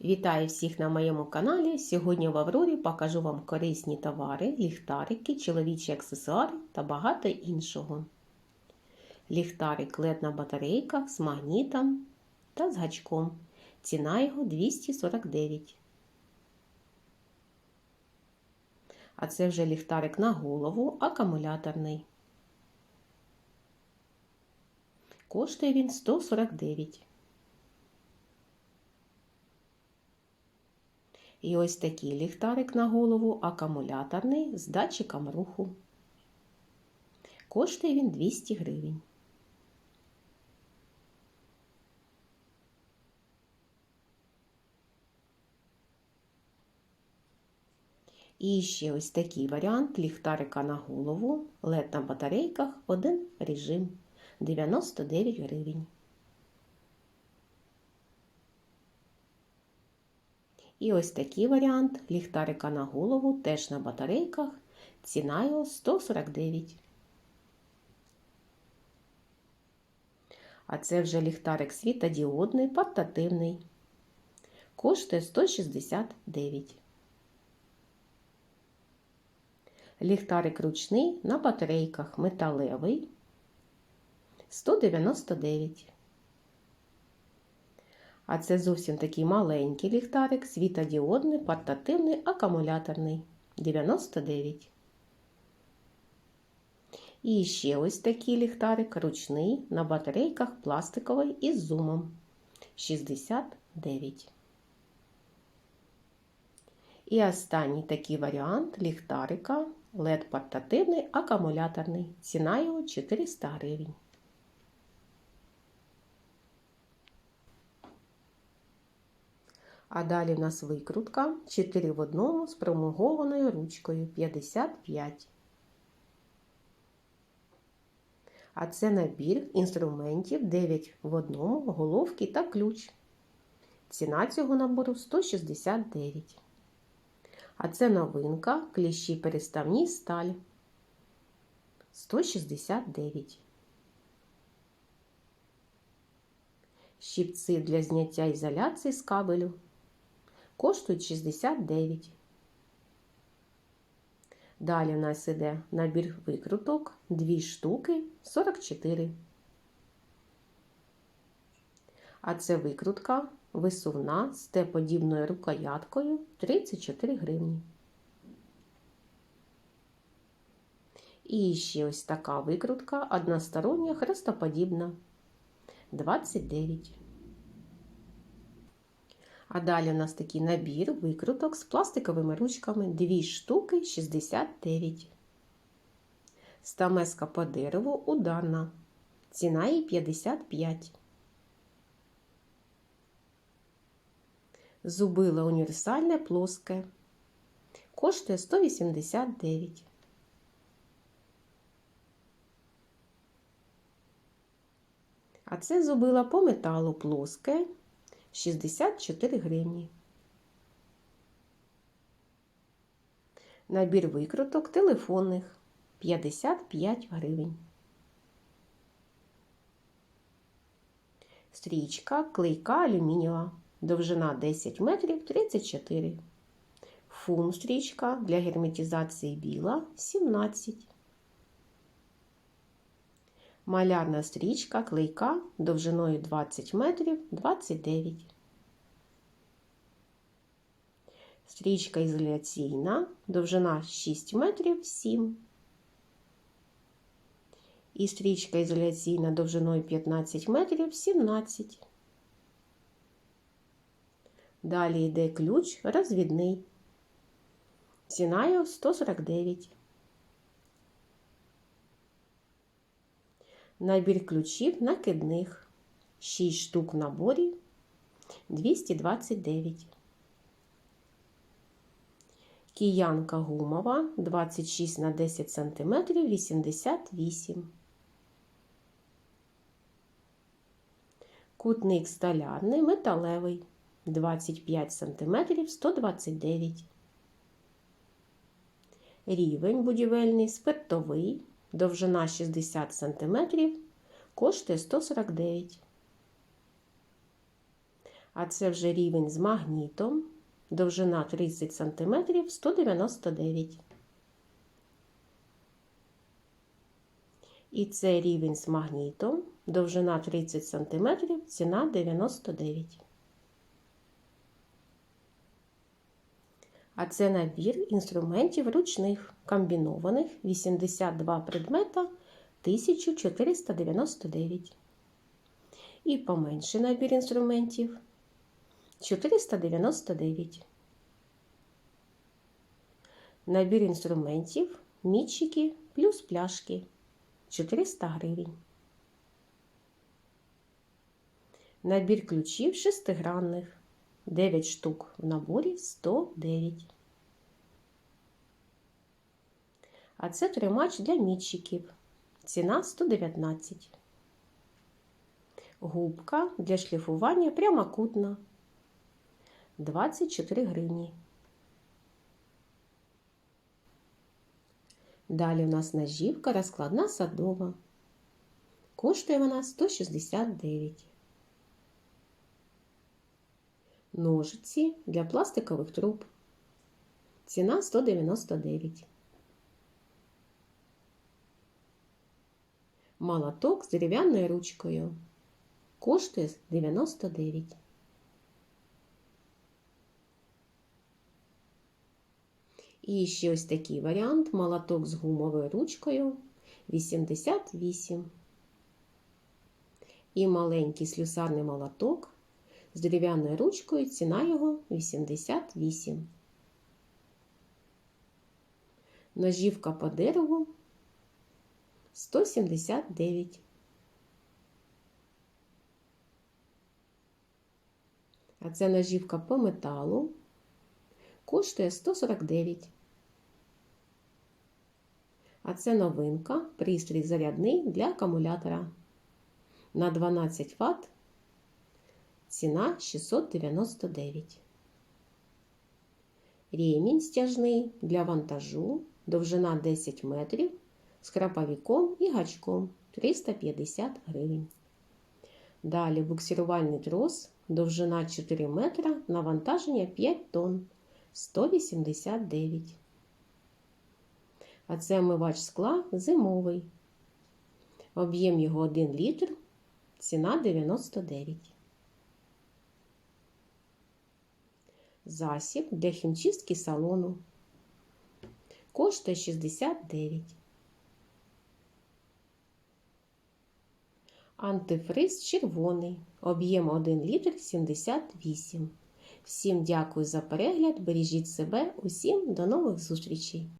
Вітаю всіх на моєму каналі. Сьогодні в Аврорі покажу вам корисні товари, ліхтарики, чоловічі аксесуари та багато іншого. Ліхтарик LED на батарейках з магнітом та з гачком. Ціна його 249. А це вже ліхтарик на голову, акумуляторний. Коштує він 149. І ось такий ліхтарик на голову, акумуляторний з датчиком руху. Коштує він 200 гривень. І ще ось такий варіант ліхтарика на голову, LED на батарейках, один режим 99 гривень. І ось такий варіант ліхтарика на голову, теж на батарейках. Ціна його 149. А це вже ліхтарик світодіодний, портативний. Коштує 169. Ліхтарик ручний на батарейках металевий 199. А це зовсім такий маленький ліхтарик, світодіодний, портативний, акумуляторний 99. І ще ось такий ліхтарик ручний на батарейках пластиковий із зумом 69. І останній такий варіант ліхтарика LED портативний акумуляторний. Ціна його 400 гривень. А далі в нас викрутка 4 в одному з промугованою ручкою 55. А це набір інструментів 9 в одному, головки та ключ. Ціна цього набору 169. А це новинка кліщі переставні сталь 169. Щіпці для зняття ізоляції з кабелю коштують 69. Далі у нас іде набір викруток 2 штуки 44. А це викрутка висувна з Т-подібною рукояткою 34 гривні. І ще ось така викрутка одностороння хрестоподібна 29. А далі у нас такий набір викруток з пластиковими ручками 2 штуки 69. Стамеска по дереву ударна. Ціна її 55. Зубило універсальне плоске. Коштує 189. А це зубило по металу плоске 64 гривні. Набір викруток телефонних 55 гривень. Стрічка клейка алюмінієва. Довжина 10 метрів 34. Фум стрічка для герметизації біла 17. Малярна стрічка клейка довжиною 20 метрів 29. Стрічка ізоляційна, довжина 6 метрів 7. І стрічка ізоляційна довжиною 15 метрів 17. Далі йде ключ розвідний. Його 149. Набір ключів накидних 6 штук в наборі 229. Киянка гумова 26 на 10 см 88. Кутник столярний металевий 25 см 129. Рівень будівельний спиртовий довжина 60 см, коштує 149. А це вже рівень з магнітом. Довжина 30 см 199. І це рівень з магнітом. Довжина 30 см, ціна 99. А це набір інструментів ручних, комбінованих 82 предмета 1499. І поменший набір інструментів 499. Набір інструментів, мітчики плюс пляшки 400 гривень. Набір ключів шестигранних 9 штук в наборі 109. А це тримач для мітчиків. Ціна 119. Губка для шліфування прямокутна 24 гривні. Далі у нас нажівка розкладна садова. Коштує вона 169. Ножиці для пластикових труб. Ціна 199. Молоток з дерев'яною ручкою. Коштує 99. І ще ось такий варіант молоток з гумовою ручкою 88. І маленький слюсарний молоток з дерев'яною ручкою, ціна його 88. Ножівка по дереву 179. А це ножівка по металу. Коштує 149. А це новинка, пристрій зарядний для акумулятора на 12 Вт. Ціна 699. Рівень стяжний для вантажу, довжина 10 метрів з краповиком і гачком 350 гривень. Далі буксирувальний трос, довжина 4 метра, навантаження 5 тонн 189. А це омивач скла зимовий. Об'єм його 1 літр, ціна 99. Засіб для хімчистки салону. Коштує 69. Антифриз червоний. Об'єм 1 літр 78. Всім дякую за перегляд. Бережіть себе. Усім до нових зустрічей!